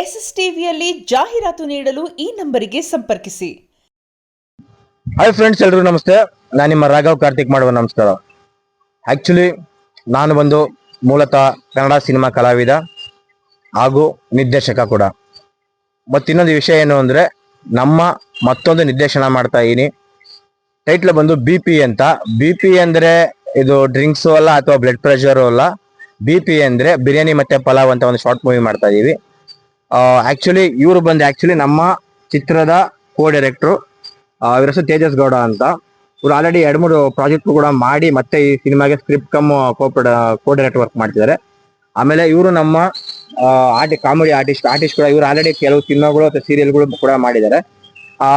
S ಟಿವಿಯಲ್ಲಿ ಜಾಹೀರಾತು ನೀಡಲು ಈ ನಂಬರಿಗೆ ಸಂಪರ್ಕಿಸಿ. ಹಾಯ್ ಫ್ರೆಂಡ್ಸ್ ಎಲ್ಲರೂ ನಮಸ್ತೆ. ನಾನು ನಿಮ್ಮ ರಾಘವ್ ಕಾರ್ತಿಕ್ ಮಾಡುವ ನಮಸ್ಕಾರ. ಆ್ಯಕ್ಚುಲಿ ನಾನು ಬಂದು ಮೂಲತಃ ಕನ್ನಡ ಸಿನಿಮಾ ಕಲಾವಿದ ಹಾಗೂ ನಿರ್ದೇಶಕ ಕೂಡ. ಮತ್ತಿನ್ನೊಂದು ವಿಷಯ ಏನು ಅಂದರೆ, ನಮ್ಮ ಮತ್ತೊಂದು ನಿರ್ದೇಶನ ಮಾಡ್ತಾ ಇದ್ದೀನಿ. ಟೈಟ್ಲ್ ಬಂದು ಬಿ ಪಿ ಅಂತ. ಬಿ ಪಿ ಅಂದ್ರೆ ಇದು ಡ್ರಿಂಕ್ಸು ಅಲ್ಲ ಅಥವಾ ಬ್ಲಡ್ ಪ್ರೆಷರು ಅಲ್ಲ. ಬಿ ಪಿ ಅಂದ್ರೆ ಬಿರಿಯಾನಿ ಮತ್ತೆ ಪಲಾವ್ ಅಂತ ಒಂದು ಶಾರ್ಟ್ ಮೂವಿ ಮಾಡ್ತಾ ಇದೀವಿ. ಆಕ್ಚುಲಿ ಇವರು ಬಂದು ಆಕ್ಚುಲಿ ನಮ್ಮ ಚಿತ್ರದ ಕೋ ಡೈರೆಕ್ಟ್ರು ಇವ್ರ ಹೆಸರು ತೇಜಸ್ ಗೌಡ ಅಂತ. ಇವ್ರು ಆಲ್ರೆಡಿ ಎರಡು, ಮೂರು ಪ್ರಾಜೆಕ್ಟ್ ಕೂಡ ಮಾಡಿ ಮತ್ತೆ ಈ ಸಿನಿಮಾಗೆ script cum co direct work ಮಾಡ್ತಿದ್ದಾರೆ. ಆಮೇಲೆ ಇವರು ನಮ್ಮ ಆರ್ಟಿ ಕಾಮಿಡಿ ಆರ್ಟಿಸ್ಟ್ ಆರ್ಟಿಸ್ಟ್ ಕೂಡ ಇವರು ಆಲ್ರೆಡಿ ಕೆಲವು ಸಿನಿಮಾಗಳು ಅಥವಾ ಸೀರಿಯಲ್ಗಳು ಕೂಡ ಮಾಡಿದ್ದಾರೆ.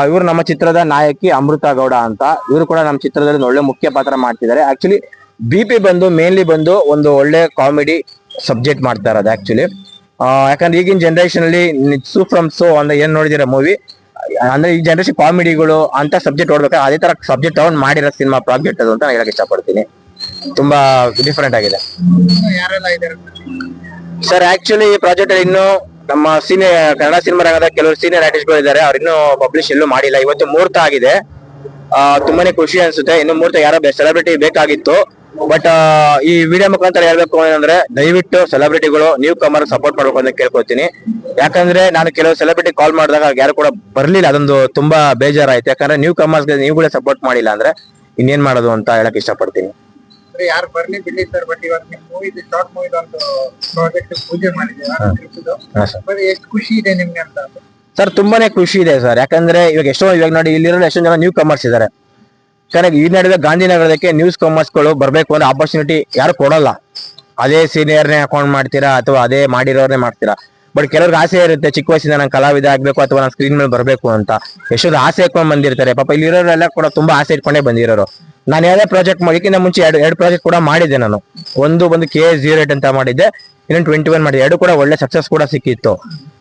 ಇವರು ನಮ್ಮ ಚಿತ್ರದ ನಾಯಕಿ ಅಮೃತ ಗೌಡ ಅಂತ. ಇವರು ಕೂಡ ನಮ್ಮ ಚಿತ್ರದಲ್ಲಿ ಒಳ್ಳೆ ಮುಖ್ಯ ಪಾತ್ರ ಮಾಡ್ತಿದ್ದಾರೆ. ಆಕ್ಚುಲಿ ಬಿ ಪಿ ಬಂದು ಮೇನ್ಲಿ ಬಂದು ಒಂದು ಒಳ್ಳೆ ಕಾಮಿಡಿ ಸಬ್ಜೆಕ್ಟ್ ಮಾಡ್ತಾ ಇರೋದು ಆಕ್ಚುಲಿ ಯಾಕಂದ್ರೆ ಈಗಿನ ಜನರೇಷನ್ ಅಲ್ಲಿ ಸೂ ಫ್ರಮ್ ಸೋ ಅಂದ್ರೆ ಏನ್ ನೋಡಿದಿರ ಮೂವಿ ಅಂದ್ರೆ ಈ ಜನರೇಷನ್ ಕಾಮಿಡಿಗಳು ಅಂತ ಸಬ್ಜೆಕ್ಟ್ ಓಡ್ಬೇಕು ಅದೇ ತರ ಸಬ್ಜೆಕ್ಟ್ ತಗೊಂಡ್ ಮಾಡಿರೋ ಸಿನಿಮಾ ಪ್ರಾಜೆಕ್ಟ್ ಅದು ಅಂತ ನಾನು ಹೇಳಕ್ ಇಷ್ಟಪಡ್ತೀನಿ. ತುಂಬಾ ಡಿಫರೆಂಟ್ ಆಗಿದೆ. ಸರ್ ಆಕ್ಚುಲಿ ಈ ಪ್ರಾಜೆಕ್ಟ್ ಅಲ್ಲಿ ಇನ್ನು ನಮ್ಮ ಸೀನಿಯರ್ ಕನ್ನಡ ಸಿನಿಮಾ ರಂಗದ ಕೆಲವರು ಸೀನಿಯರ್ ಆರ್ಟಿಸ್ಟ್ಗಳು ಇದ್ದಾರೆ. ಅವ್ರು ಇನ್ನೂ ಪಬ್ಲಿಷ್ ಎಲ್ಲೂ ಮಾಡಿಲ್ಲ. ಇವತ್ತು ಮುಹೂರ್ತ ಆಗಿದೆ. ತುಂಬಾನೇ ಖುಷಿ ಅನ್ಸುತ್ತೆ. ಇನ್ನು ಮುಹೂರ್ತ ಯಾರೋ ಸೆಲೆಬ್ರಿಟಿ ಬೇಕಾಗಿತ್ತು. ಬಟ್ ಈ ವಿಡಿಯೋ ಮುಖಾಂತರ ಹೇಳ್ಬೇಕು ಏನಂದ್ರೆ ದಯವಿಟ್ಟು ಸೆಲೆಬ್ರಿಟಿಗಳು ನ್ಯೂ ಕಮರ್ ಸಪೋರ್ಟ್ ಮಾಡ್ಬೇಕು ಅಂತ ಕೇಳ್ಕೊತೀನಿ ಯಾಕಂದ್ರೆ ನಾನು ಕೆಲವು ಸೆಲೆಬ್ರಿಟಿ ಕಾಲ್ ಮಾಡಿದಾಗ ಯಾರು ಕೂಡ ಬರ್ಲಿಲ್ಲ. ಅದೊಂದು ತುಂಬಾ ಬೇಜಾರಾಯ್ತು. ಯಾಕಂದ್ರೆ ನ್ಯೂ ಕಮರ್ಸ್ ನೀವುಗಳೇ ಸಪೋರ್ಟ್ ಮಾಡಿಲ್ಲ ಅಂದ್ರೆ ಇನ್ನೇನ್ ಮಾಡೋದು ಅಂತ ಹೇಳಕ್ ಇಷ್ಟಪಡ್ತೀನಿ. ಯಾರು ಬರ್ಲಿ ಬಿಡ್ಲಿ ಸರ್ ಬಟ್ ಇವತ್ತು ನಿಮ್ ಮೂವಿ ಶಾರ್ಟ್ ಮೂವಿ ಒಂದು ಪ್ರಾಜೆಕ್ಟ್ ಪೂಜೆ ಮಾಡಿದ್ದೀರಾ ಹಾ. ಸರ್ ಎಷ್ಟು ಖುಷಿ ಇದೆ ನಿಮ್ಗೆ ಅಂತ. ಸರ್ ತುಂಬಾನೇ ಖುಷಿ ಇದೆ ಸರ್ ಯಾಕಂದ್ರೆ ಇವಾಗ ಎಷ್ಟೋ ಇವಾಗ ನೋಡಿ ಇಲ್ಲಿರೋ ಎಷ್ಟೊಂದು ಜನ ನ್ಯೂ ಕಮರ್ಸ್ ಇದ್ದಾರೆ. ಕರೆಕ್ಟ್ ಈ ನಡೆದ ಗಾಂಧಿನಗರದಕ್ಕೆ ನ್ಯೂಸ್ ಕಾಮರ್ಸ್ಗಳು ಬರ್ಬೇಕು ಅಂದ್ರೆ ಆಪರ್ಚುನಿಟಿ ಯಾರು ಕೊಡಲ್ಲ. ಅದೇ ಸೀನಿಯರ್ನೇ ಅಕೌಂಟ್ ಮಾಡ್ತೀರಾ ಅಥವಾ ಅದೇ ಮಾಡಿರೋರ್ನೇ ಮಾಡ್ತೀರಾ? ಬಟ್ ಕೆಲವ್ರಿಗೆ ಆಸೆ ಇರುತ್ತೆ, ಚಿಕ್ಕ ವಯಸ್ಸಿಂದ ನಾನು ಕಲಾವಿದ ಆಗ್ಬೇಕು ಅಥವಾ ನಾನು ಸ್ಕ್ರೀನ್ ಮೇಲೆ ಬರಬೇಕು ಅಂತ. ಎಷ್ಟೊಂದು ಆಸೆ ಇಟ್ಕೊಂಡ್ ಬಂದಿರ್ತಾರೆ. ಪಾಪ ಇಲ್ಲಿರೋರೆಲ್ಲ ಕೂಡ ತುಂಬಾ ಆಸೆ ಇಟ್ಕೊಂಡೇ ಬಂದಿರೋರು. ನಾನು ಯಾವುದೇ ಪ್ರಾಜೆಕ್ಟ್ ಮಾಡೋಕ್ಕಿಂತ ಮುಂಚೆ ಎರಡು ಎರಡು ಪ್ರಾಜೆಕ್ಟ್ ಕೂಡ ಮಾಡಿದ್ದೆ ನಾನು. ಒಂದು ಬಂದು ಕೆ ಜೀರೋ ಏಟ್ ಅಂತ ಮಾಡಿದ್ದೆ. ಇನ್ನೊಂದು ಟ್ವೆಂಟಿ ಒನ್ ಎರಡು ಕೂಡ ಒಳ್ಳೆ ಸಕ್ಸಸ್ ಕೂಡ ಸಿಕ್ಕಿತ್ತು.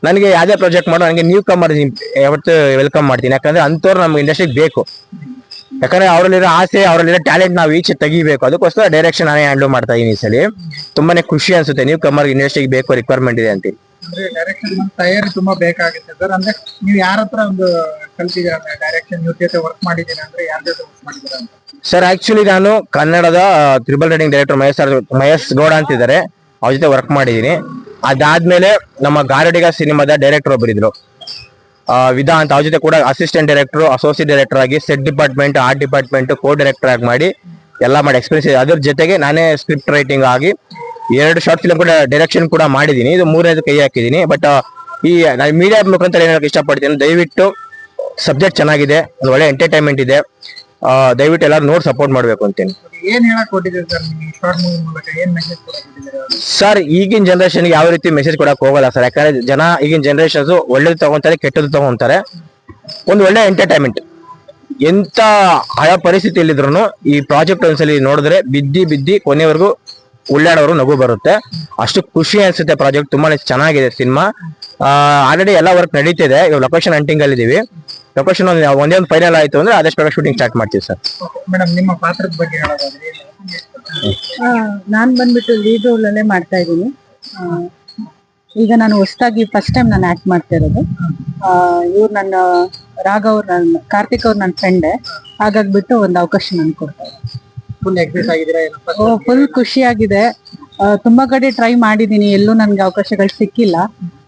ನನಗೆ ಯಾವುದೇ ಪ್ರಾಜೆಕ್ಟ್ ಮಾಡೋ, ನನಗೆ ನ್ಯೂ ಕಮರ್ ಯಾವತ್ತು ವೆಲ್ಕಮ್ ಮಾಡ್ತೀನಿ. ಯಾಕಂದ್ರೆ ಅಂಥವ್ರು ನಮ್ಗೆ ಇಂಡಸ್ಟ್ರಿಗೆ ಬೇಕು. ಯಾಕಂದ್ರೆ ಅವರಲ್ಲಿರೋ ಆಸೆ ಅವರಲ್ಲಿರೋ ಟ್ಯಾಲೆಂಟ್ ನಾವು ಈಚೆ ತೆಗಿಬೇಕು. ಅದಕ್ಕೋಸ್ಕರ ಡೈರೆಕ್ಷನ್ ನಾನೇ ಹ್ಯಾಂಡಲ್ ಮಾಡ್ತಾ ಇದೀನಿ ಈ ಸಲ. ತುಂಬಾನೇ ಖುಷಿ ಅನ್ಸುತ್ತೆ. ನೀವು ಕಮರ್ ಇಂಡಸ್ಟ್ರಿಗೆ ಬೇಕು ರಿಕ್ವೈರ್ಮೆಂಟ್ ಇದೆ ಅಂತೀನಿ ಅಂದ್ರೆ ಡೈರೆಕ್ಷನ್ ತಯಾರಿ ತುಂಬಾ ಬೇಕಾಗುತ್ತೆ ಸರ್. ಅಂದ್ರೆ ನೀವು ಯಾರ ಹತ್ರ ಒಂದು ಕಲ್ತಿದ್ದೀರಾ ಡೈರೆಕ್ಷನ್ ಇವ್ರ ಜೊತೆ ವರ್ಕ್ ಮಾಡಿದ್ದೀರಾ ಅಂದ್ರೆ ಯಾರ ಜೊತೆ ವರ್ಕ್ ಮಾಡಿದ್ದೀರಾ ಅಂತ? ಸರ್ ಆಕ್ಚುಲಿ ನಾನು ಕನ್ನಡದ triple riding director Mahesh sir Mahesh Gowda ಅಂತಿದ್ದಾರೆ. ಅವ್ರ ಜೊತೆ ವರ್ಕ್ ಮಾಡಿದೀನಿ ಅದಾದ್ಮೇಲೆ ನಮ್ಮ ಗಾರಡಿಗ ಸಿನಿಮಾದ ಡೈರೆಕ್ಟರ್ ಒಬ್ಬರಿದ್ರು ವಿಧಾ ಅಂತ ಅವ್ರ ಜೊತೆ ಕೂಡ ಅಸಿಸ್ಟೆಂಟ್ ಡೈರೆಕ್ಟರ್ ಅಸೋಸಿಯೇಟ್ ಡೈರೆಕ್ಟರ್ ಆಗಿ set department art department co director ಆಗಿ ಮಾಡಿ ಎಲ್ಲ ಮಾಡಿ ಎಕ್ಸ್ಪೀರಿಯನ್ಸ್ ಇದೆ. ಅದ್ರ ಜೊತೆಗೆ ನಾನೇ ಸ್ಕ್ರಿಪ್ಟ್ ರೈಟಿಂಗ್ ಆಗಿ ಎರಡು ಶಾರ್ಟ್ ಫಿಲ್ಮ್ ಕೂಡ ಡೈರೆಕ್ಷನ್ ಕೂಡ ಮಾಡಿದ್ದೀನಿ. ಇದು ಮೂರನೇದು ಕೈ ಹಾಕಿದ್ದೀನಿ. ಬಟ್ ಈ ನಾನು ಮೀಡಿಯಾ ಮುಖಾಂತರ ಏನ್ ಹೇಳಕ್ ಇಷ್ಟಪಡ್ತೀನಿ ದಯವಿಟ್ಟು ಸಬ್ಜೆಕ್ಟ್ ಚೆನ್ನಾಗಿದೆ. ಒಂದು ಒಳ್ಳೆ ಎಂಟರ್ಟೈನ್ಮೆಂಟ್ ಇದೆ. ದಯವಿಟ್ಟು ಎಲ್ಲರೂ ನೋಡಿ ಸಪೋರ್ಟ್ ಮಾಡ್ಬೇಕು ಅಂತೀನಿ. ಏನ್ ಹೇಳಕ್ ಸರ್ ಈಗಿನ ಜನರೇಷನ್ ಯಾವ ರೀತಿ ಮೆಸೇಜ್ ಕೊಡಕ್ ಹೋಗಲ್ಲ ಸರ್. ಯಾಕಂದ್ರೆ ಜನ ಈಗಿನ ಜನರೇಷನ್ ಒಳ್ಳೇದು ತಗೊಂತಾರೆ ಕೆಟ್ಟದ್ದು ತಗೊಂತಾರೆ. ಒಂದು ಒಳ್ಳೆ ಎಂಟರ್ಟೈನ್ಮೆಂಟ್ ಎಂತ ಹಳ ಪರಿಸ್ಥಿತಿಯಲ್ಲಿದ್ರು ಈ ಪ್ರಾಜೆಕ್ಟ್ ಒಂದ್ಸಲಿ ನೋಡಿದ್ರೆ ಬಿದ್ದಿ ಬಿದ್ದಿ ಕೊನೆವರೆಗೂ ಉಳ್ಳಾಡೋರು ನಗು ಬರುತ್ತೆ. ಅಷ್ಟು ಖುಷಿ ಅನ್ಸುತ್ತೆ ಪ್ರಾಜೆಕ್ಟ್ ತುಂಬಾನೇ ಚೆನ್ನಾಗಿದೆ ಸಿನಿಮಾ. ಆಲ್ರೆಡಿ ಎಲ್ಲ ವರ್ಕ್ ನಡೀತಿದೆ. ಇವಾಗ ಲೊಕೇಶನ್ ಹಂಟಿಂಗ್ ಅಲ್ಲಿ ಇದೀವಿ. ಲೊಕೇಶನ್ ಒಂದೇ ಒಂದು ಫೈನಲ್ ಆಯ್ತು ಅಂದ್ರೆ ಆದಷ್ಟು ಬೇಗ ಶೂಟಿಂಗ್ ಸ್ಟಾರ್ಟ್ ಮಾಡ್ತೀವಿ ಸರ್. ಮೇಡಮ್ ನಿಮ್ಮ ಪಾತ್ರದ ಬಗ್ಗೆ ಹೇಳೋದಾದ್ರೆ? ನಾನು ಬಂದ್ಬಿಟ್ಟು ಲೀಡ್ ರೋಲ್ ಅಲ್ಲೇ ಮಾಡ್ತಾ ಇದ್ದೀನಿ. ಈಗ ನಾನು ಹೊಸದಾಗಿ ಫಸ್ಟ್ ಟೈಮ್ ನಾನು ಆಕ್ಟ್ ಮಾಡ್ತಾ ಇರೋದು. ಇವ್ರು ನನ್ನ ರಾಘವ್ ಅವ್ರು ನನ್ನ ಕಾರ್ತಿಕ್ ಅವ್ರು ನನ್ನ ಫ್ರೆಂಡೇ ಹಾಗಾಗ್ಬಿಟ್ಟು ಒಂದು ಅವಕಾಶ ನಾನು ಕೊಡ್ತಾರೆ. ಫುಲ್ ಆಗಿದ್ದೀರಾ ಖುಷಿಯಾಗಿದೆ. ಆ, ತುಂಬಾ ಕಡೆ ಟ್ರೈ ಮಾಡಿದೀನಿ. ಎಲ್ಲೂ ನನ್ಗೆ ಅವಕಾಶಗಳು ಸಿಕ್ಕಿಲ್ಲ.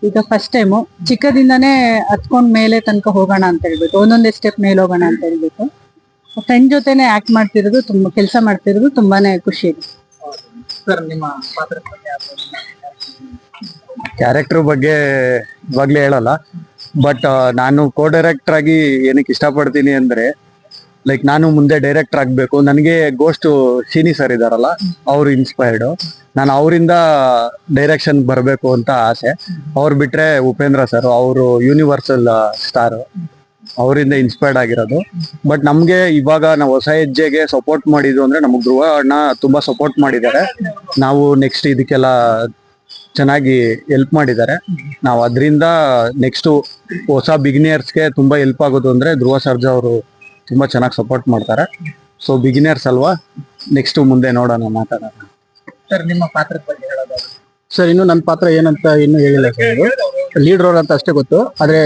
ಈಗ ಫಸ್ಟ್ ಟೈಮು ಚಿಕ್ಕದಿಂದಾನೇ ಹತ್ಕೊಂಡ್ ಮೇಲೆ ತನಕ ಹೋಗೋಣ ಅಂತ ಹೇಳ್ಬಿಟ್ಟು ಒಂದೊಂದೇ ಸ್ಟೆಪ್ ಮೇಲೆ ಹೋಗೋಣ ಅಂತ ಹೇಳ್ಬಿಟ್ಟು ಫ್ರೆಂಡ್ ಜೊತೆನೆ ಆಕ್ಟ್ ಮಾಡ್ತಿರೋದು ತುಂಬಾ ಕೆಲಸ ಮಾಡ್ತಿರೋದು ತುಂಬಾನೇ ಖುಷಿ ಇದೆ. ಸರ್ ನಿಮ್ಮ ಪಾತ್ರದ ಬಗ್ಗೆ ಕ್ಯಾರೆಕ್ಟರ್ ಬಗ್ಗೆ ಇವಾಗ್ಲೇ ಹೇಳಲ್ಲ. ಬಟ್ ನಾನು ಕೋ ಡೈರೆಕ್ಟರ್ ಆಗಿ ಏನಕ್ಕೆ ಇಷ್ಟಪಡ್ತೀನಿ ಅಂದ್ರೆ ಲೈಕ್ ನಾನು ಮುಂದೆ ಡೈರೆಕ್ಟರ್ ಆಗ್ಬೇಕು. ನನಗೆ ಗೋಸ್ಟ್ ಶೀನಿ ಸರ್ ಇದಾರಲ್ಲ, ಅವ್ರು ಇನ್ಸ್ಪೈರ್ಡ್ ನಾನು ಅವರಿಂದ ಡೈರೆಕ್ಷನ್ ಬರಬೇಕು ಅಂತ ಆಸೆ. ಅವ್ರು ಬಿಟ್ರೆ ಉಪೇಂದ್ರ ಸರ್ ಅವರು ಯೂನಿವರ್ಸಲ್ ಸ್ಟಾರ್ ಅವರಿಂದ ಇನ್ಸ್ಪೈರ್ಡ್ ಆಗಿರೋದು. ಬಟ್ ನಮ್ಗೆ ಇವಾಗ ನಾವು ಹೊಸ ಹೆಜ್ಜೆಗೆ ಸಪೋರ್ಟ್ ಮಾಡಿದ್ದು ಅಂದ್ರೆ ನಮಗೆ ಧ್ರುವ ಅಣ್ಣ ತುಂಬಾ ಸಪೋರ್ಟ್ ಮಾಡಿದ್ದಾರೆ. ನಾವು ನೆಕ್ಸ್ಟ್ ಇದಕ್ಕೆಲ್ಲ ಚೆನ್ನಾಗಿ ಹೆಲ್ಪ್ ಮಾಡಿದ್ದಾರೆ. ನಾವು ಅದರಿಂದ ನೆಕ್ಸ್ಟ್ ಹೊಸ ಬಿಗಿನಿಯರ್ಸ್ಗೆ ತುಂಬಾ ಹೆಲ್ಪ್ ಆಗೋದು ಅಂದ್ರೆ ಧ್ರುವ ಸರ್ಜಾ ಅವರು ತುಂಬಾ ಚೆನ್ನಾಗಿ ಸಪೋರ್ಟ್ ಮಾಡ್ತಾರೆ. ಸೊ ಬಿಗಿನರ್ಸ್ ಅಲ್ವಾ? ನೆಕ್ಸ್ಟ್ ಮುಂದೆ ನೋಡೋಣ ಮಾತಾಡೋಣ. ಸರ್ ನಿಮ್ಮ ಪಾತ್ರದ ಬಗ್ಗೆ ಹೇಳೋದಾದ್ರೆ? ಸರ್ ಇನ್ನು ನನ್ನ ಪಾತ್ರ ಏನಂತ ಇನ್ನು ಹೇಳಿಲ್ಲ ಸರ್ ಲೀಡ್ ರೋಲ್ ಅಂತ ಅಷ್ಟೇ ಗೊತ್ತು. ಆದ್ರೆ.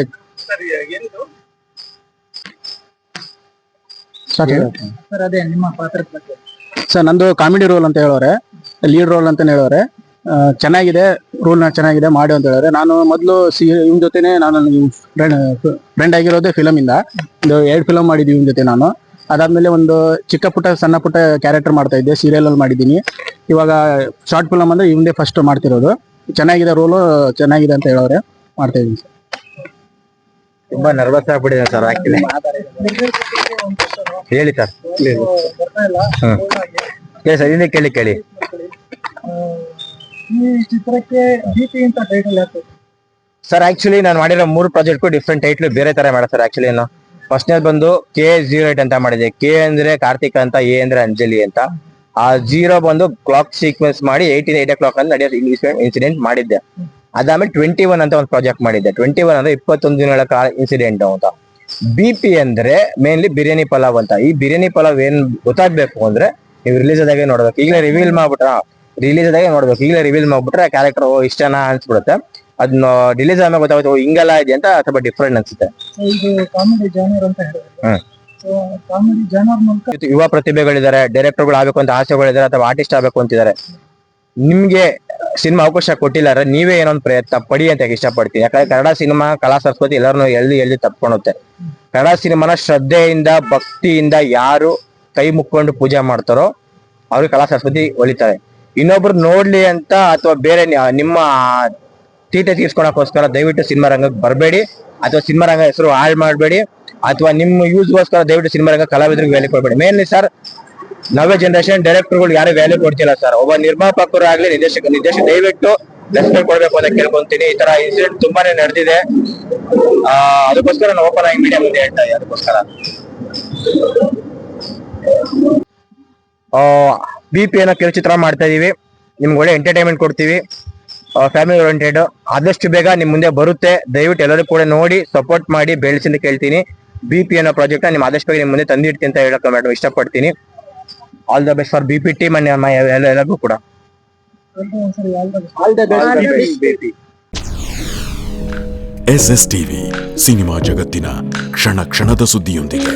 ಸರ್ ಅದೇ ನಿಮ್ಮ ಪಾತ್ರದ ಬಗ್ಗೆ. ಸರ್ ನಂದು ಕಾಮಿಡಿ ರೋಲ್ ಅಂತ ಹೇಳೋರೆ. ಲೀಡ್ ರೋಲ್ ಅಂತ ಹೇಳೋರೆ. ಚೆನ್ನಾಗಿದೆ ರೋಲ್ನ ಚೆನ್ನಾಗಿದೆ ಮಾಡಿ ಅಂತ ಹೇಳಿದ್ರೆ ನಾನು ಮೊದಲು ಸಿ ಇವ್ನ ಜೊತೆನೆ ನಾನು ಫ್ರೆಂಡ್ ಆಗಿರೋದೇ ಫಿಲಮ್ ಇಂದ. ಒಂದು ಎರಡು ಫಿಲಮ್ ಮಾಡಿದ್ವಿ ಇವ್ನ ಜೊತೆ ನಾನು. ಅದಾದ್ಮೇಲೆ ಒಂದು ಚಿಕ್ಕ ಪುಟ್ಟ ಸಣ್ಣ ಪುಟ್ಟ ಕ್ಯಾರೆಕ್ಟರ್ ಮಾಡ್ತಾ ಇದ್ದೆ ಸೀರಿಯಲ್ ಅಲ್ಲಿ ಮಾಡಿದ್ದೀನಿ. ಇವಾಗ ಶಾರ್ಟ್ ಫಿಲಮ್ ಅಂದ್ರೆ ಇವಂದೇ ಫಸ್ಟ್ ಮಾಡ್ತಿರೋದು. ಚೆನ್ನಾಗಿದೆ ರೋಲು ಚೆನ್ನಾಗಿದೆ ಅಂತ ಹೇಳೋರೆ ಮಾಡ್ತಾ ಇದ್ದೀನಿ ಸರ್. ತುಂಬಾ ನರ್ವಸ್ ಆಗ್ಬಿಟ್ಟಿದೆ ಸರ್ ಆಕ್ಚುಲಿ. ಹೇಳಿ ಸರ್. ಹೇಳಿ ಸರ್ ಇನ್ನೇ ಕೇಳಿ ಕೇಳಿ. ಈ ಚಿತ್ರಕ್ಕೆ ಟೈಟಲ್ ಯಾಕೆ? ಸರ್ ಆಕ್ಚುಲಿ ನಾನು ಮಾಡಿರೋ ಮೂರು ಪ್ರಾಜೆಕ್ಟ್ಗೂ ಡಿಫ್ರೆಂಟ್ ಟೈಟ್ಲು ಬೇರೆ ತರ ಮಾಡ್ತಾರೆ ಆಕ್ಚುಲಿ ಏನು ಫಸ್ಟ್ನೇದು ಬಂದು ಕೆ ಜೀರೋ ಏಟ್ ಅಂತ ಮಾಡಿದೆ. ಕೆ ಅಂದ್ರೆ ಕಾರ್ತಿಕ್ ಅಂತ ಎ ಅಂದ್ರೆ ಅಂಜಲಿ ಅಂತ. ಆ ಜೀರೋ ಬಂದು ಕ್ಲಾಕ್ ಸೀಕ್ವೆನ್ಸ್ ಮಾಡಿ ಏಯ್ಟೀನ್ ಏಟ್ ಓ ಕ್ಲಾಕ್ ಅಂತ ನಡೆಯೋ ಇನ್ಸಿಡೆಂಟ್ ಮಾಡಿದ್ದೆ. ಅದಾದ್ಮೇಲೆ ಟ್ವೆಂಟಿ ಒನ್ ಅಂತ ಒಂದು ಪ್ರಾಜೆಕ್ಟ್ ಮಾಡಿದ್ದೆ. ಟ್ವೆಂಟಿ ಒನ್ ಅಂದ್ರೆ ಇಪ್ಪತ್ತೊಂದು ದಿನಗಳ ಕಾಲ ಇನ್ಸಿಡೆಂಟ್ ಅಂತ. ಬಿ ಪಿ ಅಂದ್ರೆ ಮೇನ್ಲಿ ಬಿರಿಯಾನಿ ಪಲಾವ್ ಅಂತ. ಈ ಬಿರಿಯಾನಿ ಪಲಾವ್ ಏನ್ ಗೊತ್ತಾಗ್ಬೇಕು ಅಂದ್ರೆ, ನೀವು ರಿಲೀಸ್ ಆದಾಗೆ ನೋಡ್ಬೇಕು. ಈಗಲೇ ರಿವೀಲ್ ಮಾಡ್ಬಿಟ್ರ? ರಿಲೀಸ್ ಆದಾಗ ನೋಡ್ಬೇಕು. ಈಗ ರಿವೀಲ್ ಮಾಡ್ಬಿಟ್ರೆ ಕ್ಯಾರೆಕ್ಟರ್ ಇಷ್ಟನಾ ಅನ್ಸ್ಬಿಡುತ್ತೆ. ಅದನ್ನ ರಿಲೀಸ್ ಆದ್ಮೇಲೆ ಗೊತ್ತಾಗುತ್ತೆ ಓ, ಹಿಂಗೆಲ್ಲ ಇದೆ ಅಂತ ಸ್ವಲ್ಪ ಡಿಫ್ರೆಂಟ್ ಅನ್ಸುತ್ತೆ. ಇದು ಕಾಮಿಡಿ ಜಾನರ್ ಅಂತ ಹೇಳಿದ್ರೆ ಹ್ಮ್. ಸೊ ಕಾಮಿಡಿ ಜಾನರ್ ಮೂಲಕ ಇವತ್ತು ಯುವ ಪ್ರತಿಭೆಗಳಿದ್ದಾರೆ ಡೈರೆಕ್ಟರ್ಗಳು ಆಗ್ಬೇಕು ಅಂತ ಆಸೆಗಳಿದ್ದಾರೆ ಅಥವಾ ಆರ್ಟಿಸ್ಟ್ ಆಗ್ಬೇಕು ಅಂತಿದ್ದಾರೆ. ನಿಮ್ಗೆ ಸಿನಿಮಾ ಅವಕಾಶ ಕೊಟ್ಟಿಲ್ಲ ಅಂದ್ರೆ ನೀವೇ ಏನೋ ಒಂದು ಪ್ರಯತ್ನ ಪಡಿ ಅಂತ ಇಷ್ಟಪಡ್ತೀನಿ ಯಾಕಂದ್ರೆ ಕನ್ನಡ ಸಿನಿಮಾ ಕಲಾ ಸಂಸ್ಕೃತಿ ಎಲ್ಲರನ್ನೂ ಎಲ್ಲಿ ಎಲ್ಲಿ ತಪ್ಕೊಳುತ್ತೆ ಕನ್ನಡ ಸಿನಿಮಾನ ಶ್ರದ್ಧೆಯಿಂದ ಭಕ್ತಿಯಿಂದ ಯಾರು ಕೈ ಮುಕ್ಕೊಂಡು ಪೂಜೆ ಮಾಡ್ತಾರೋ ಅವ್ರಿಗೆ ಕಲಾ ಸಂಸ್ಕೃತಿ ಒಲಿತಾರೆ ಇನ್ನೊಬ್ರು ನೋಡ್ಲಿ ಅಂತ ಅಥವಾ ಬೇರೆ ನಿಮ್ಮ ತೀಟೆ ತೀರ್ಸ್ಕೊಳಕ್ಕೋಸ್ಕರ ದಯವಿಟ್ಟು ಸಿನಿಮಾ ರಂಗಕ್ಕೆ ಬರಬೇಡಿ. ಅಥವಾ ಸಿನಿಮಾ ರಂಗ ಹೆಸರು ಹಾಳು ಮಾಡಬೇಡಿ. ಅಥವಾ ನಿಮ್ಮ ಯೂಸ್ಗೋಸ್ಕರ ದಯವಿಟ್ಟು ಸಿನಿಮಾ ರಂಗ ಕಲಾವಿದರಿಗೆ ವ್ಯಾಲ್ಯೂ ಕೊಡಬೇಡಿ. ಮೇನ್ಲಿ ಸರ್ ನವೇ ಜನರೇಷನ್ ಡೈರೆಕ್ಟರ್ಗಳು ಯಾರು ವ್ಯಾಲ್ಯೂ ಕೊಡ್ತಿಲ್ಲ ಸರ್ ಒಬ್ಬ ನಿರ್ಮಾಪಕರು ಆಗ್ಲಿ ನಿರ್ದೇಶಕ ನಿರ್ದೇಶಕ ದಯವಿಟ್ಟು ರೆಸ್ಪೆಕ್ಟ್ ಕೊಡಬೇಕು ಅಂತ ಕೇಳ್ಕೊಂತೀನಿ. ಈ ತರ ಇನ್ಸಿಡೆಂಟ್ ತುಂಬಾನೇ ನಡೆದಿದೆ. ಅದಕ್ಕೋಸ್ಕರ ನಾನು ಓಪನ್ ಆಗಿ ಮೀಡಿಯಾ ಮುಂದೆ ಹೇಳ್ತಾ ಇದ್ದೀನಿ. ಅದಕ್ಕೋಸ್ಕರ. ಬಿ ಪಿ ಅನ್ನೋ ಕಿರುಚಿತ್ರ ಮಾಡ್ತಾ ಇದೀವಿ. ನಿಮ್ಗೆ ಒಳ್ಳೆ ಎಂಟರ್ಟೈನ್ಮೆಂಟ್ ಕೊಡ್ತೀವಿ. ಫ್ಯಾಮಿಲಿ ಓರಿಯೆಂಟೆಡ್ ಆದಷ್ಟು ಬೇಗ ನಿಮ್ ಮುಂದೆ ಬರುತ್ತೆ. ದಯವಿಟ್ಟು ಎಲ್ಲರೂ ಕೂಡ ನೋಡಿ ಸಪೋರ್ಟ್ ಮಾಡಿ ಬೆಳೆಸಿ ಅಂತ ಕೇಳ್ತೀನಿ ಬಿ ಪಿ ಅನ್ನೋ ಪ್ರಾಜೆಕ್ಟ್ ನಿಮ್ ಆದಷ್ಟು ಬೇಗ ನಿಮ್ ಮುಂದೆ ತಂದಿಡ್ತೀನಿ ಅಂತ ಹೇಳಕ್ಕೆ ಮೇಡಮ್ ಇಷ್ಟಪಡ್ತೀನಿ. All the best for B P team and ಎಲ್ಲರಿಗೂ ಕೂಡ. ಎಸ್ ಎಸ್ ಟಿವಿ ಸಿನಿಮಾ ಜಗತ್ತಿನ ಕ್ಷಣ ಕ್ಷಣದ ಸುದ್ದಿಯೊಂದಿಗೆ.